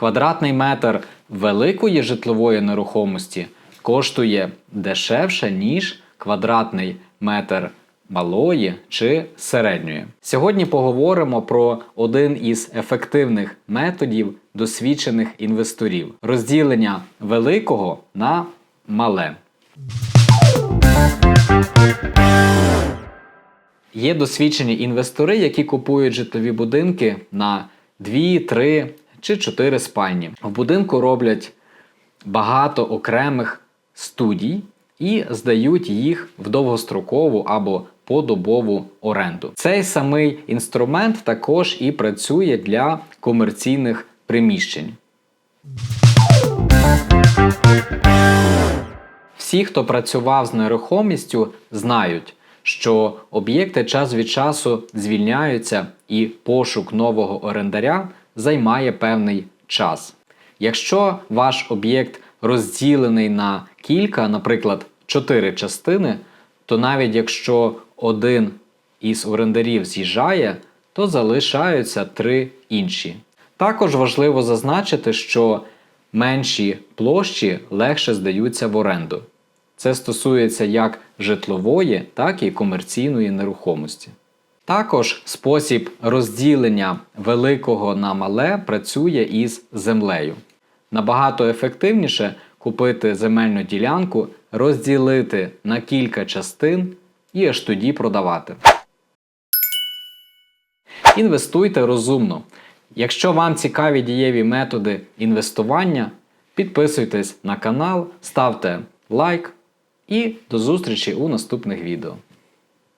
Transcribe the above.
Квадратний метр великої житлової нерухомості коштує дешевше, ніж квадратний метр малої чи середньої. Сьогодні поговоримо про один із ефективних методів досвідчених інвесторів розділення великого на мале. Є досвідчені інвестори, які купують житлові будинки на 2, 3 чи 4 спальні. В будинку роблять багато окремих студій і здають їх в довгострокову або подобову оренду. Цей самий інструмент також і працює для комерційних приміщень. Всі, хто працював з нерухомістю, знають, що об'єкти час від часу звільняються і пошук нового орендаря займає певний час. Якщо ваш об'єкт розділений на кілька, наприклад, чотири частини, то навіть якщо один із орендарів з'їжджає, то залишаються три інші. Також важливо зазначити, що менші площі легше здаються в оренду. Це стосується як житлової, так і комерційної нерухомості. Також спосіб розділення великого на мале працює із землею. Набагато ефективніше купити земельну ділянку, розділити на кілька частин і аж тоді продавати. Інвестуйте розумно. Якщо вам цікаві дієві методи інвестування, підписуйтесь на канал, ставте лайк і до зустрічі у наступних відео.